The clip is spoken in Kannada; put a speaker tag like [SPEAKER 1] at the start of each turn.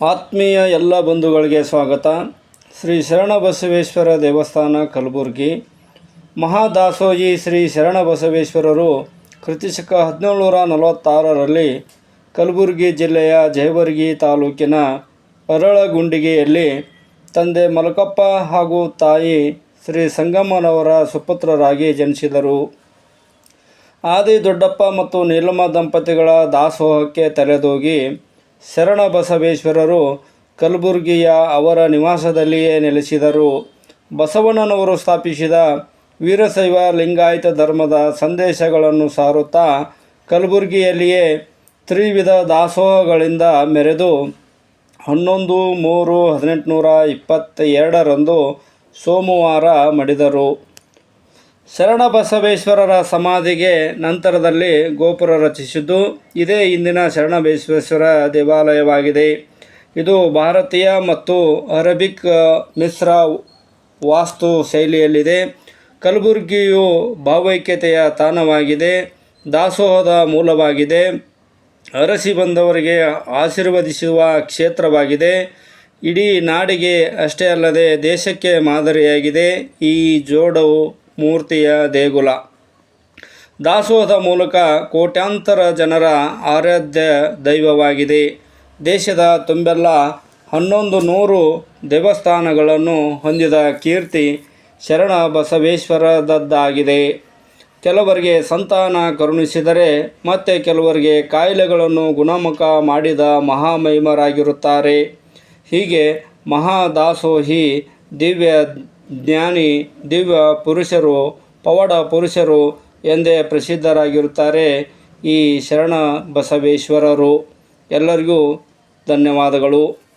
[SPEAKER 1] ಆತ್ಮೀಯ ಎಲ್ಲ ಬಂಧುಗಳಿಗೆ ಸ್ವಾಗತ. ಶ್ರೀ ಶರಣಬಸವೇಶ್ವರ ದೇವಸ್ಥಾನ, ಕಲಬುರಗಿ. ಮಹಾದಾಸೋಜಿ ಶ್ರೀ ಶರಣಬಸವೇಶ್ವರರು ಕೃತಿಶಕ ಹದಿನೇಳು ನೂರ ನಲವತ್ತಾರರಲ್ಲಿ ಕಲಬುರಗಿ ಜಿಲ್ಲೆಯ ಜಯವರ್ಗಿ ತಾಲೂಕಿನ ಅರಳಗುಂಡಿಗೆಯಲ್ಲಿ ತಂದೆ ಮಲಕಪ್ಪ ಹಾಗೂ ತಾಯಿ ಶ್ರೀ ಸಂಗಮ್ಮನವರ ಸುಪುತ್ರರಾಗಿ ಜನಿಸಿದರು. ಆದಿ ದೊಡ್ಡಪ್ಪ ಮತ್ತು ನೀಲಮ್ಮ ದಂಪತಿಗಳ ದಾಸೋಹಕ್ಕೆ ತಲೆದೂಗಿ ಶರಣ ಬಸವೇಶ್ವರರು ಕಲಬುರಗಿಯ ಅವರ ನಿವಾಸದಲ್ಲಿಯೇ ನೆಲೆಸಿದರು. ಬಸವಣ್ಣನವರು ಸ್ಥಾಪಿಸಿದ ವೀರಶೈವ ಲಿಂಗಾಯತ ಧರ್ಮದ ಸಂದೇಶಗಳನ್ನು ಸಾರುತ್ತಾ ಕಲಬುರಗಿಯಲ್ಲಿಯೇ ತ್ರಿವಿಧ ದಾಸೋಹಗಳಿಂದ ಮೆರೆದು ಹನ್ನೊಂದು ಮೂರು ಹದಿನೆಂಟುನೂರ ಇಪ್ಪತ್ತ ಎರಡರಂದು ಸೋಮವಾರ ಮಡಿದರು. ಶರಣಬಸವೇಶ್ವರರ ಸಮಾಧಿಗೆ ನಂತರದಲ್ಲಿ ಗೋಪುರ ರಚಿಸಿದ್ದು, ಇದೇ ಇಂದಿನ ಶರಣಬಸವೇಶ್ವರ ದೇವಾಲಯವಾಗಿದೆ. ಇದು ಭಾರತೀಯ ಮತ್ತು ಅರಬಿಕ್ ಮಿಶ್ರ ವಾಸ್ತು ಶೈಲಿಯಲ್ಲಿದೆ. ಕಲಬುರಗಿಯು ಭಾವೈಕ್ಯತೆಯ ತಾಣವಾಗಿದೆ, ದಾಸೋಹದ ಮೂಲವಾಗಿದೆ. ಅರಸಿ ಬಂದವರಿಗೆ ಆಶೀರ್ವದಿಸುವ ಕ್ಷೇತ್ರವಾಗಿದೆ. ಇಡೀ ನಾಡಿಗೆ ಅಷ್ಟೇ ಅಲ್ಲದೆ ದೇಶಕ್ಕೆ ಮಾದರಿಯಾಗಿದೆ. ಈ ಜೋಡವು ಮೂರ್ತಿಯ ದೇಗುಲ. ದಾಸೋಹದ ಮೂಲಕ ಕೋಟ್ಯಾಂತರ ಜನರ ಆರಾಧ್ಯ ದೈವವಾಗಿದೆ. ದೇಶದ ತುಂಬೆಲ್ಲ ಹನ್ನೊಂದು ನೂರು ದೇವಸ್ಥಾನಗಳನ್ನು ಹೊಂದಿದ ಕೀರ್ತಿ ಶರಣ ಬಸವೇಶ್ವರದದ್ದಾಗಿದೆ. ಕೆಲವರಿಗೆ ಸಂತಾನ ಕರುಣಿಸಿದರೆ ಮತ್ತೆ ಕೆಲವರಿಗೆ ಕಾಯಿಲೆಗಳನ್ನು ಗುಣಮುಖ ಮಾಡಿದ ಮಹಾಮಹಿಮರಾಗಿರುತ್ತಾರೆ. ಹೀಗೆ ಮಹಾದಾಸೋಹಿ ದಿವ್ಯ ಜ್ಞಾನಿ ದಿವ್ಯ ಪುರುಷರು ಪವಾಡ ಪುರುಷರು ಎಂದೇ ಪ್ರಸಿದ್ಧರಾಗಿರುತ್ತಾರೆ ಈ ಶರಣ ಬಸವೇಶ್ವರರು. ಎಲ್ಲರಿಗೂ ಧನ್ಯವಾದಗಳು.